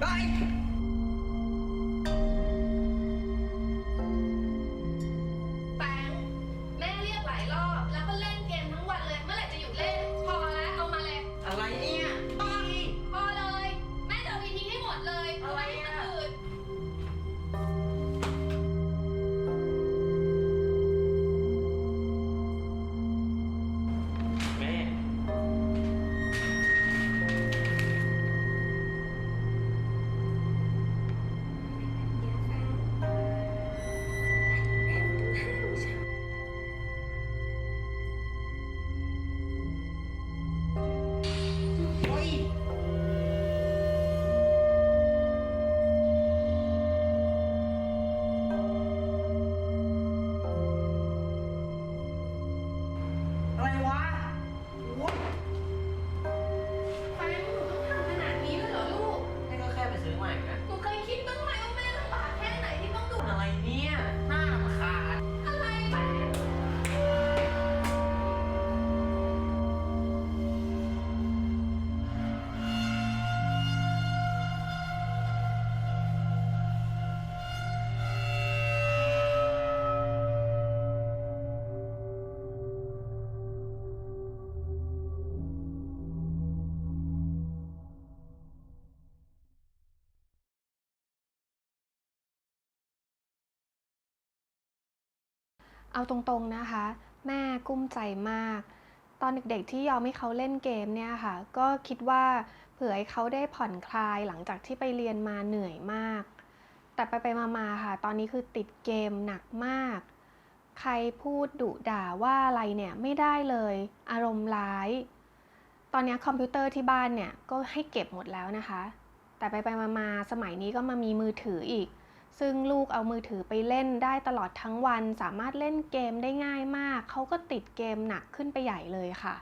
Bye! เอาตรงๆนะคะ แม่กุ้มใจมาก ตอนเด็กๆที่ยอมให้เขาเล่นเกมเนี่ยค่ะ ก็คิดว่าเผื่อให้เขาได้ผ่อนคลายหลังจากที่ไปเรียนมาเหนื่อยมาก แต่ไปๆมาๆค่ะ ตอนนี้คือติดเกมหนักมาก ใครพูดดุด่าว่าอะไรเนี่ยไม่ได้เลย อารมณ์ร้าย ตอนนี้คอมพิวเตอร์ที่บ้านเนี่ยก็ให้เก็บหมดแล้วนะคะ แต่ไปๆมาๆสมัยนี้ก็มามีมือถืออีก ซึ่งลูกเอามือถือไปเล่นได้ตลอดทั้งวัน สามารถเล่นเกมได้ง่ายมาก เขาก็ติดเกมหนักขึ้นไปใหญ่เลยค่ะ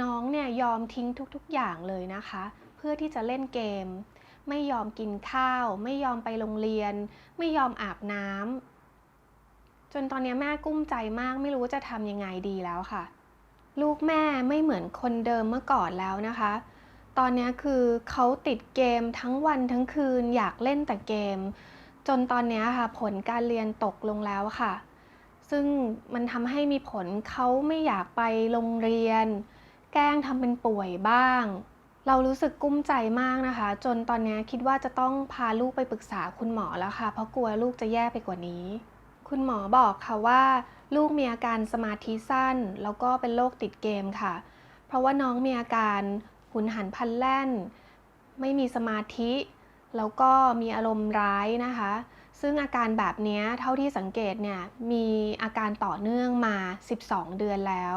น้องเนี่ยยอมทิ้งทุกๆอย่างเลยนะคะ เพื่อที่จะเล่นเกม ไม่ยอมกินข้าว ไม่ยอมไปโรงเรียน ไม่ยอมอาบน้ำจนตอนนี้แม่กุ้มใจมากไม่รู้ว่าจะทำยังไงดีแล้วค่ะ ลูกแม่ไม่เหมือนคนเดิมเมื่อก่อนแล้วนะคะ ตอนนี้คือเขาติดเกมทั้งวันทั้งคืนอยากเล่นแต่เกม จนตอนนี้ค่ะผลการเรียนตกลงแล้วค่ะ ซึ่งมันทำให้มีผลเขาไม่อยากไปโรงเรียน แกล้งทำเป็นป่วยบ้าง เรารู้สึกกุ้มใจมากนะคะ จนตอนนี้คิดว่าจะต้องพาลูกไปปรึกษาคุณหมอแล้วค่ะ เพราะกลัวลูกจะแย่ไปกว่านี้ คุณหมอบอกค่ะว่า ลูกมีอาการสมาธิสั้น แล้วก็เป็นโรคติดเกมค่ะ เพราะว่าน้องมีอาการหุนหันพันแล่น ไม่มีสมาธิ แล้วก็มีอารมณ์ร้ายนะคะ ซึ่งอาการแบบนี้เท่าที่สังเกตเนี่ยมีอาการต่อเนื่องมา 12 เดือนแล้ว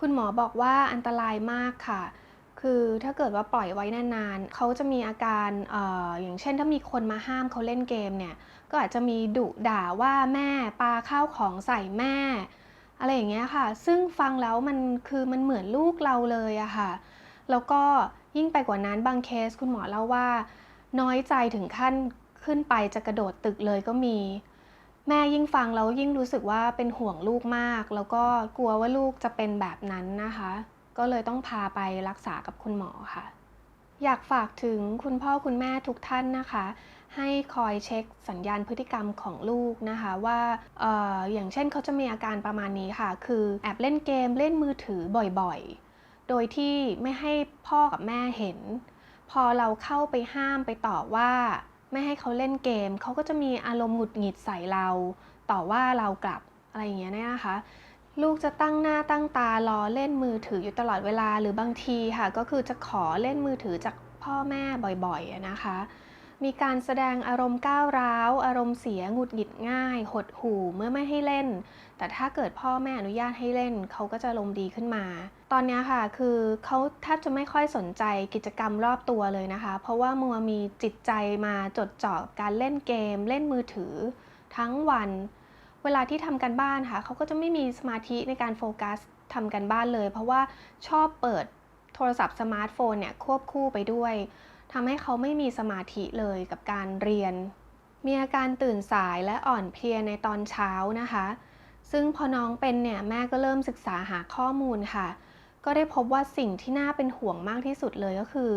คุณหมอบอกว่าอันตรายมากค่ะ คือถ้าเกิดว่าปล่อยไว้นานๆเขาจะมีอาการอออย่างเช่น ถ้ามีคนมาห้ามเขาเล่นเกมเนี่ยก็อาจจะมีดุด่าว่าแม่ปาข้าวของใส่แม่ อะไรอย่างเงี้ยค่ะ ซึ่งฟังแล้วมันคือมันเหมือนลูกเราเลยอะค่ะ แล้วก็ยิ่งไปกว่านั้นบางเคสคุณหมอเล่าว่า น้อยใจถึงขั้นขึ้นไปจะกระโดดตึกเลยก็มี แม่ยิ่งฟังแล้วยิ่งรู้สึกว่าเป็นห่วงลูกมาก แล้วก็กลัวว่าลูกจะเป็นแบบนั้นนะคะ ก็เลยต้องพาไปรักษากับคุณหมอค่ะ อยากฝากถึงคุณพ่อคุณแม่ทุกท่านนะคะ ให้คอยเช็คสัญญาณพฤติกรรมของลูกนะคะว่าอออย่างเช่นเขาจะมีอาการประมาณนี้ค่ะ คือแอบเล่นเกมเล่นมือถือบ่อยๆ โดยที่ไม่ให้พ่อกับแม่เห็น พอเราเข้าไปห้ามไปต่อว่า ไม่ให้เขาเล่นเกม เขาก็จะมีอารมณ์หงุดหงิดใส่เรา ต่อว่าเรากลับอะไรอย่างเงี้ยนะคะ ลูกจะตั้งหน้าตั้งตารอเล่นมือถืออยู่ตลอดเวลาหรือบางทีค่ะ ก็คือจะขอเล่นมือถือจากพ่อแม่บ่อยๆนะคะ มีการแสดงอารมณ์ก้าวร้าว อารมณ์เสีย หงุดหงิดง่าย หดหู่เมื่อไม่ให้เล่น แต่ถ้าเกิดพ่อแม่อนุญาตให้เล่น เขาก็จะลมณ์ดีขึ้นมา ตอนนี้ค่ะ คือเขาแทบจะไม่ค่อยสนใจกิจกรรมรอบตัวเลยนะคะ เพราะว่ามัวมีจิตใจมาจดจ่อกับการเล่นเกม เล่นมือถือ ทั้งวัน เวลาที่ทำกันบ้านค่ะ เขาก็จะไม่มีสมาธิในการโฟกัสทำกันบ้านเลย เพราะว่าชอบเปิดโทรศัพท์สมาร์ทโฟนเนี่ยควบคู่ไปด้วย ทำให้เขาไม่มีสมาธิเลยกับการเรียน มีอาการตื่นสายและอ่อนเพลียในตอนเช้านะคะ ซึ่งพอน้องเป็นเนี่ยแม่ก็เริ่มศึกษาหาข้อมูลค่ะ ก็ได้พบว่าสิ่งที่น่าเป็นห่วงมากที่สุดเลยก็คือ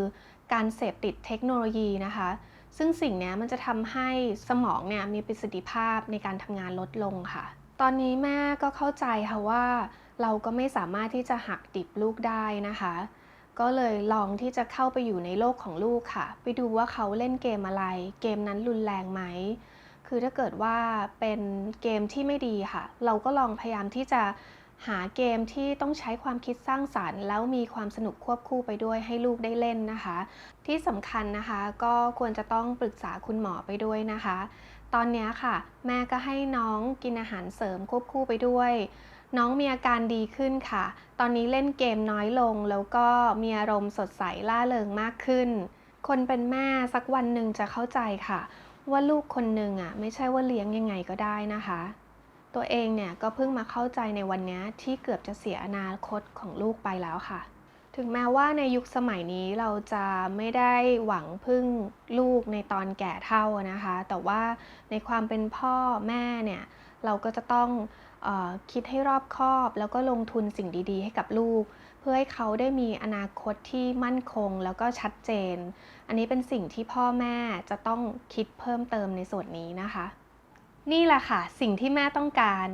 การเสพติดเทคโนโลยีนะคะ ซึ่งสิ่งนี้มันจะทำให้สมองเนี่ยมีประสิทธิภาพในการทำงานลดลงค่ะ ตอนนี้แม่ก็เข้าใจค่ะว่า เราก็ไม่สามารถที่จะหักดิบลูกได้นะคะ ก็เลยลองที่จะเข้าไปอยู่ในโลกของลูกค่ะ ไปดูว่าเขาเล่นเกมอะไร เกมนั้นรุนแรงไหม คือถ้าเกิดว่าเป็นเกมที่ไม่ดีค่ะ เราก็ลองพยายามที่จะหาเกมที่ต้องใช้ความคิดสร้างสารรค์ แล้วมีความสนุกควบคู่ไปด้วยให้ลูกได้เล่นนะคะ ที่สำคัญนะคะก็ควรจะต้องปรึกษาคุณหมอไปด้วยนะคะ ตอนนี้ค่ะ แม่ก็ให้น้องกินอาหารเสริมควบคู่ไปด้วย น้องมีอาการดีขึ้นค่ะ ตอนนี้เล่นเกมน้อยลง แล้วก็มีอารมณ์สดใสล่าเริงมากขึ้น คนเป็นแม่สักวันหนึ่งจะเข้าใจค่ะ ว่าลูกคนหนึ่งอะไม่ใช่ว่าเลี้ยงยังไงก็ได้นะคะ ตัวเองเนี่ยก็เพิ่งมาเข้าใจในวันนี้ที่เกือบจะเสียอนาคตของลูกไปแล้วค่ะ ถึงแม้ว่าในยุคสมัยนี้เราจะไม่ได้หวังพึ่งลูกในตอนแก่เท่านะคะ แต่ว่าในความเป็นพ่อแม่เนี่ย เราก็จะต้องอคิดให้รอบคอบ แล้วก็ลงทุนสิ่งดีๆ ให้กับลูก เพื่อให้เขาได้มีอนาคตที่มั่นคงแล้วก็ชัดเจน อันนี้เป็นสิ่งที่พ่อแม่จะต้องคิดเพิ่มเติมในส่วนนี้นะคะ นี่แหละค่ะ สิ่งที่แม่ต้องการ